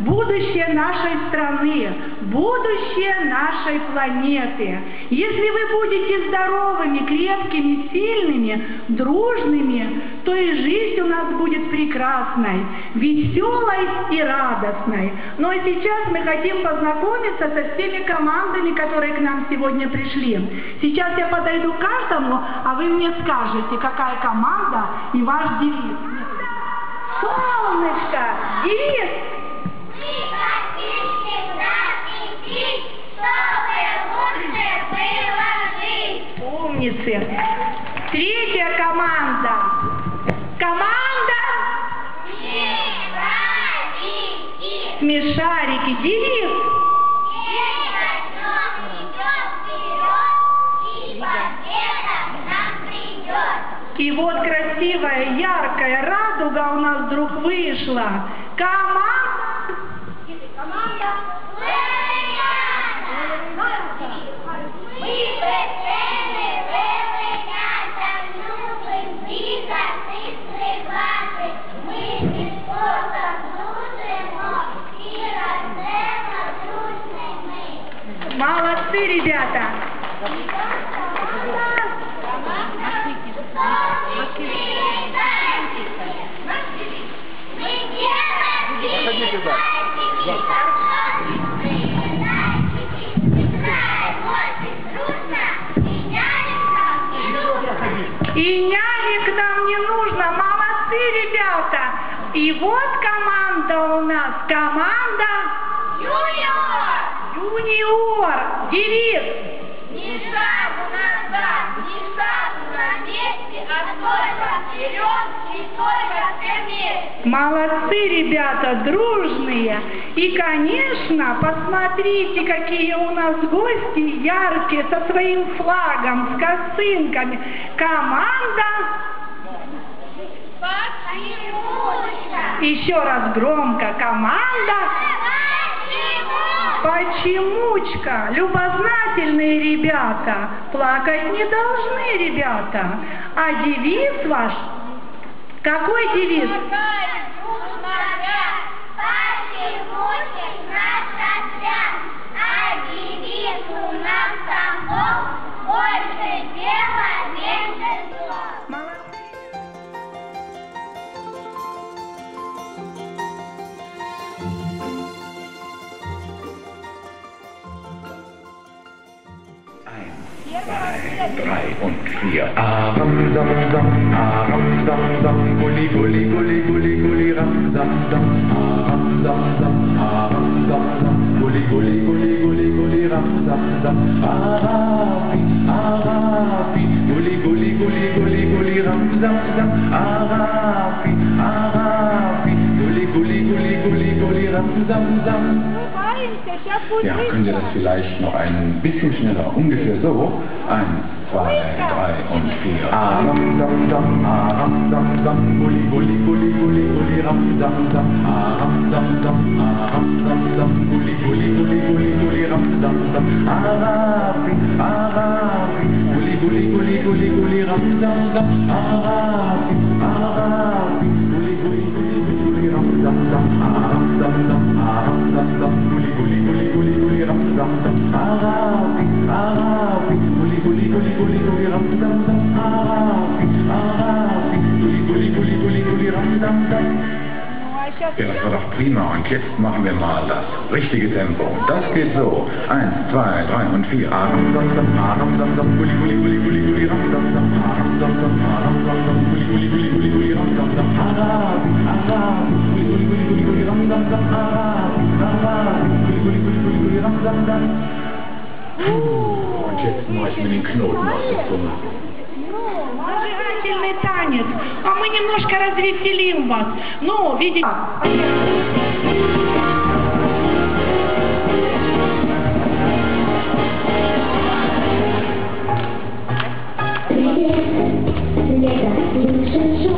будущее, нашей страны, будущее нашей планеты. Если вы будете здоровыми, крепкими, сильными, дружными, то и жизнь у нас будет прекрасной, веселой и радостной. Ну а сейчас мы хотим познакомиться со всеми командами, которые к нам сегодня пришли. Сейчас я подойду к каждому, а вы мне скажете, какая команда и ваш девиз. Солнышко, девиз Умницы. Третья команда. Команда Смешарики. смешарики. И вот красивая, яркая радуга у нас вдруг вышла. Команда. Молодцы, ребята. Проходите И нянек нам не нужно. Молодцы, ребята. И вот команда у нас. Команда Юниор. Девиз. Ни шагу назад, ни шагу на месте, а только вперед и только вместе. Молодцы, ребята, дружные. И, конечно, посмотрите, какие у нас гости яркие, со своим флагом, с косынками. Команда, еще раз громко, команда Почемучка, любознательные ребята, плакать не должны, ребята. А девиз ваш, какой девиз? А больше дела, меньше слов. Drei und vier. Aram, dam, dam, aram, dam, dam, gulli, gulli, gulli, gulli, gulli, ram, dam, dam, aram, dam, dam, aram, dam, dam, gulli, gulli, gulli, gulli, gulli, ram, dam, dam, arabi, arabi, gulli, gulli, gulli, gulli, gulli, ram, dam, dam, arabi, arabi, gulli, gulli, gulli, gulli, gulli, ram, dam, dam. Ja, könnt ihr das vielleicht noch ein bisschen schneller? Ungefähr so. Eins, zwei, drei und vier. Aram, dam, dam, aram, dam, dam, gulli, gulli, gulli, gulli, gulli, ram, dam, dam, aram, dam, dam, aram, dam, dam, gulli, gulli, gulli, gulli, gulli, ram, dam, dam, arabi, arabi, gulli, gulli, gulli, gulli, gulli, ram, dam, dam, arabi, arabi, gulli, gulli, gulli, gulli, gulli, ram, dam, dam, aram, dam, dam, aram, dam, dam, Ja, das war doch prima. Und jetzt machen wir mal das richtige Tempo. Das geht so. Eins, zwei, drei und vier. Aram, dam, dam, aram, dam, dam, gulli, gulli, gulli, gulli, gulli, ram, dam, dam, aram, dam, dam, aram, dam, dam, gulli, gulli, gulli, gulli, gulli, ram, dam, dam, arabi, arabi, gulli, gulli, gulli, gulli, gulli, ram, dam, dam, arabi, arabi, gulli, gulli, gulli, gulli, gulli, ram, dam, dam. Und jetzt mache ich mir den Knoten aus der Zunge. Танец. А мы немножко развеселим вас. Ну, видите... Лето, слышишь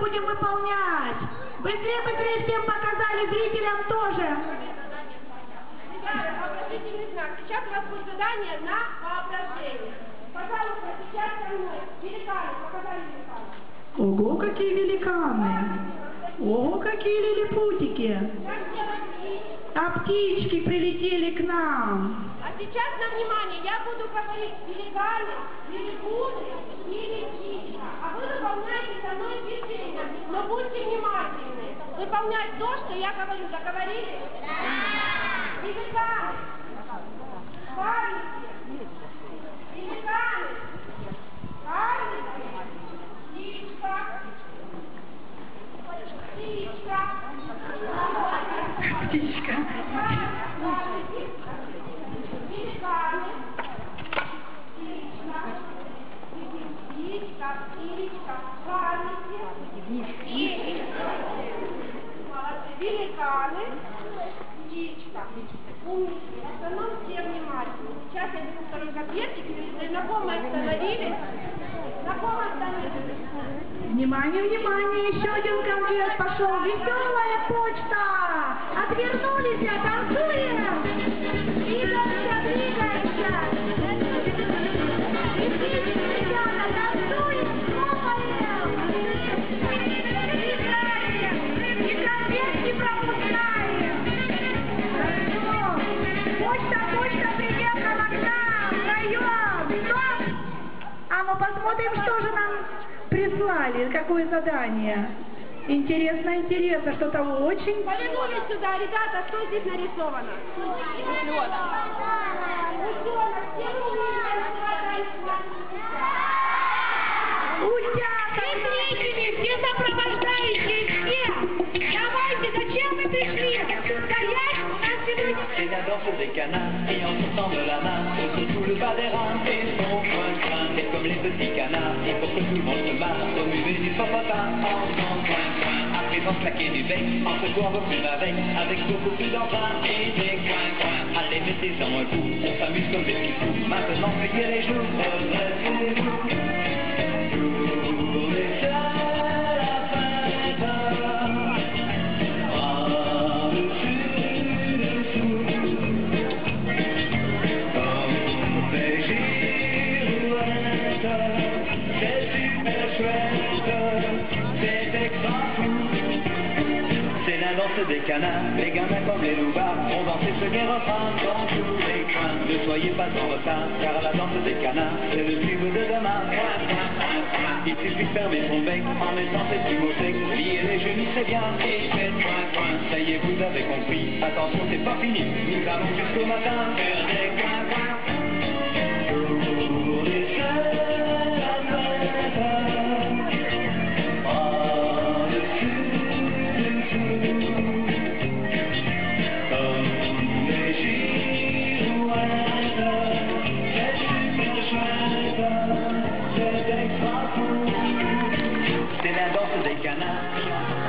будем выполнять. Быстрее, быстрее всем показали, зрителям тоже. Ребята, вопросительный знак. Сейчас у вас будет задание на воображение. Пожалуйста, сейчас со мной. Великаны, показали великаны. Ого, какие великаны! Ого, какие лилипутики! А птички прилетели к нам. А сейчас на внимание, я буду говорить великаны, великуны или птичка. А вы выполняете со мной действительно, но будьте внимательны. Выполнять то, что я говорю. Договорились? Да! Великаны! Карлики! Великаны! Карлики! Птичка! Птичка! птичка. Великаны. Птичка, птичка, памяти. Молодцы. Великаны. Птичка. Умники. В основном все внимательны. Сейчас я беру второй копьетик. На ком мы остановились? На ком остановились? Внимание, внимание, еще один концерт пошел. Веселая почта. Отвернулись, а танцуем. Двигаемся, двигаемся. Посмотрим, что же нам прислали, какое задание. Интересно, интересно, что-то очень... Повернулись сюда, ребята, что здесь нарисовано? Увидели, Утята, все сопровождающие, sur des canards et en sortant de la main, sautent tout le bas des reins et font coin coin Et comme les petits canards, et pour que tout le monde se marre, remuer du popotin en faisant coin coin. À présent claquer du bec, en se vos plumes avec, avec beaucoup plus d'entrain et des coin coin. Allez, mettez-en un coup, on s'amuse comme des petits fous, maintenant pliez les genoux, retraitez-vous. Des canards, les gamins comme les loupards ont dansé ce gai refrain dans tous les coins. Ne soyez pas en retard, car la danse des canards, c'est le tube de demain. Il suffit de fermer son bec en mettant ses petits mots secs. Liez les genoux, c'est bien, et faites coin. Ça y est, vous avez compris. Attention, c'est pas fini. Nous allons jusqu'au matin faire des they cannot.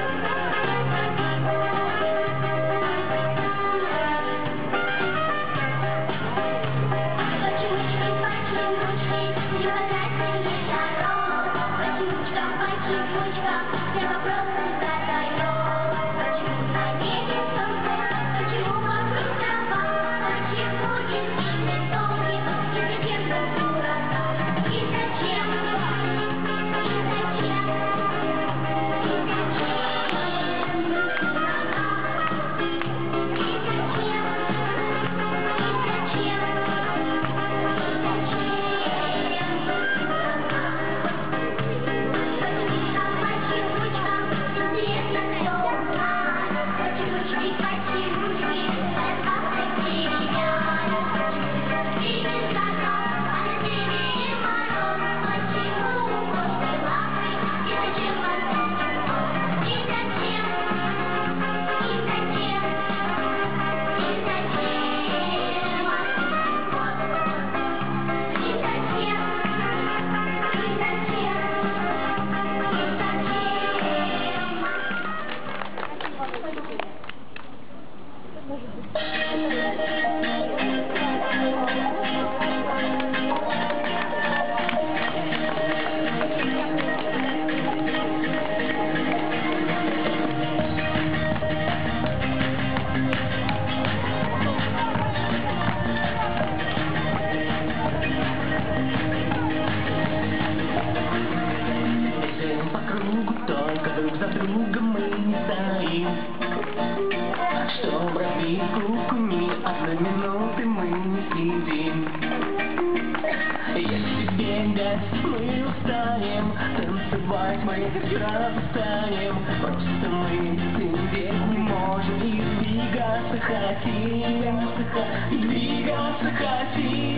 Двигаться хотим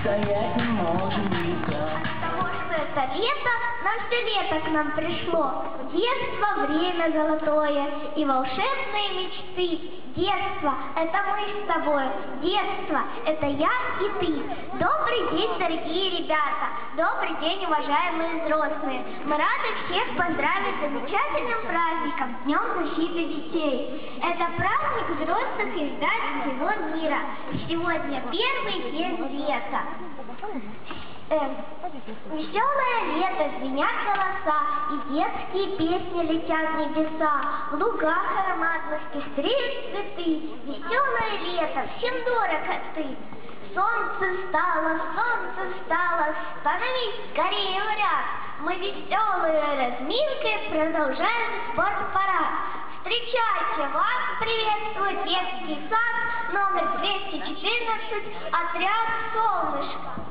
стоять не можем никак Потому что это лето, нам все лето к нам пришло. Детство, время золотое и волшебные мечты. Детство – это мы с тобой. Детство – это я и ты. Добрый день, дорогие ребята. Добрый день, уважаемые взрослые. Мы рады всех поздравить с замечательным праздником – Днем защиты детей. Это праздник взрослых и ребят всего мира. Сегодня первый день лета. Эм, Веселое лето, звенят голоса, и детские песни летят в небеса. В лугах ароматных пестреют цветы, веселое лето, всем дорого ты. Солнце встало, солнце встало, становись скорее в ряд. Мы веселые разминкой продолжаем спортпарад. Встречайте, вас приветствует детский сад номер 214, отряд «Солнышко».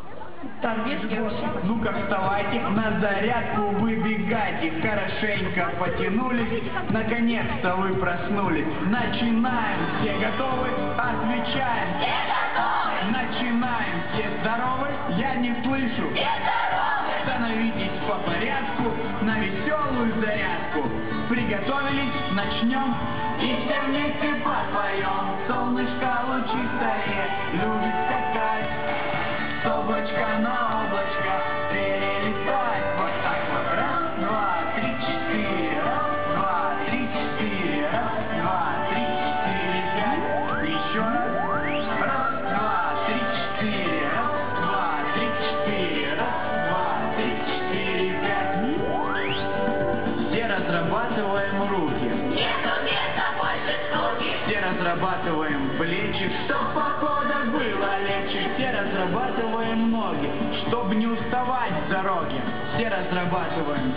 Ну-ка вставайте, на зарядку выбегайте, хорошенько потянулись, наконец-то вы проснулись. Начинаем, все готовы? Отвечаем. Все готовы! Начинаем, все здоровы? Я не слышу. Все здоровы! Становитесь по порядку, на веселую зарядку. Приготовились, начнем. И все вместе попоем. Солнышко лучистое, любит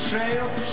trail.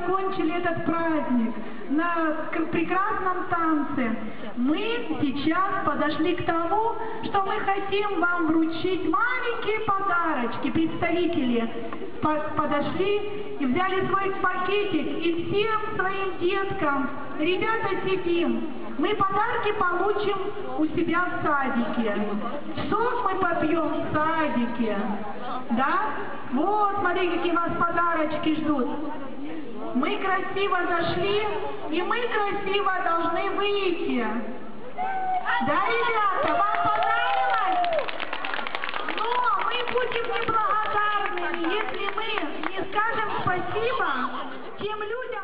Закончили этот праздник? На прекрасном танце. Мы сейчас подошли к тому, что мы хотим вам вручить маленькие подарочки. Представители по- подошли и взяли свой пакетик и всем своим деткам. Ребята, сидим. Мы подарки получим у себя в садике. Сок мы попьем в садике. Да? Вот, смотри, какие вас подарочки ждут. Мы красиво зашли, и мы красиво должны выйти. Да, ребята, вам понравилось? Но мы будем неблагодарными, если мы не скажем спасибо тем людям,